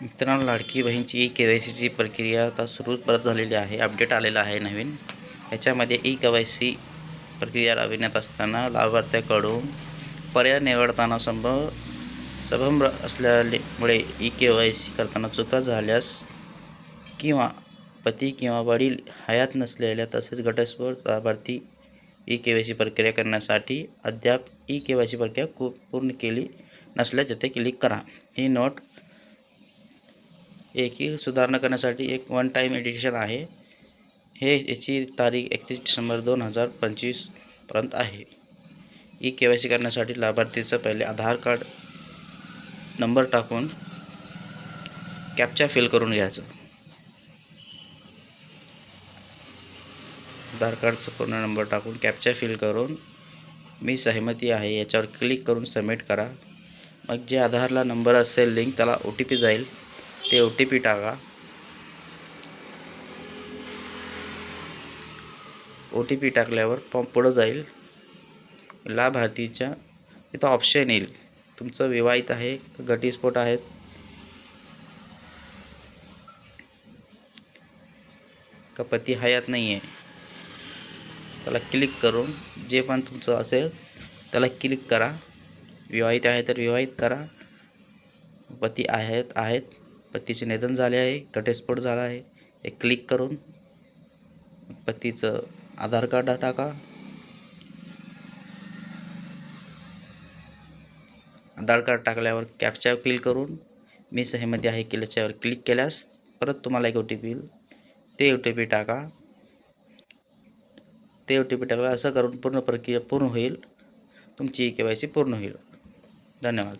मित्रांनो लाडकी बहीणची ई के वाय सीची प्रक्रिया आता सुरू परत झालेली आहे. अपडेट आलेला आहे नवीन. याच्यामध्ये ई के वाय सी प्रक्रिया राबविण्यात असताना लाभार्थ्याकडून पर्याय निवडताना संभव संभ्रम असल्यामुळे ई के वाय सी करताना चुका झाल्यास किंवा पती किंवा वडील हयात नसलेल्या तसेच घटस्फोट लाभार्थी ई के वाय सी प्रक्रिया करण्यासाठी अद्याप ई के वाय सी प्रक्रिया पूर्ण केली नसल्यास येथे क्लिक करा. ही नोट एकी सुधारणा करण्यासाठी एक वन टाईम एडिशन आहे. हे याची तारीख एकतीस डिसेंबर दोन हजार पंचवीसपर्यंत आहे. ई के वाय सी करण्यासाठी लाभार्थीचं पहिले आधार कार्ड नंबर टाकून कॅपचा फिल करून घ्यायचं. आधार कार्डचं पूर्ण नंबर टाकून कॅपचा फिल करून मी सहमती आहे याच्यावर क्लिक करून सबमिट करा. मग जे आधारला नंबर असेल लिंक त्याला ओ टी पी जाईल. ते ओ टी पी टाका. ओ टी पी टाकल्यावर पंप पुढं जाईल. लाभार्थीच्या तिथं ऑप्शन येईल. तुमचं विवाहित आहे का आहेत. का पती हयात नाही आहे त्याला क्लिक करून जे पण तुमचं असेल त्याला क्लिक करा. विवाहित आहे तर विवाहित करा. पती आहेत आहेत. पतीचे निधन झाले आहे घटस्फोट झाला आहे. हे क्लिक करून पतीचं आधार कार्ड टाका. आधार कार्ड टाकल्यावर कॅपच्यावर क्लिक करून मी सहमती आहे केल्याच्यावर क्लिक केल्यास परत तुम्हाला एक ओ टी पी येईल. ते ओ टी पी टाका. ते ओ टी पी टाकला असं करून पूर्ण प्रक्रिया पूर्ण होईल. तुमची के वाय सी पूर्ण होईल. धन्यवाद.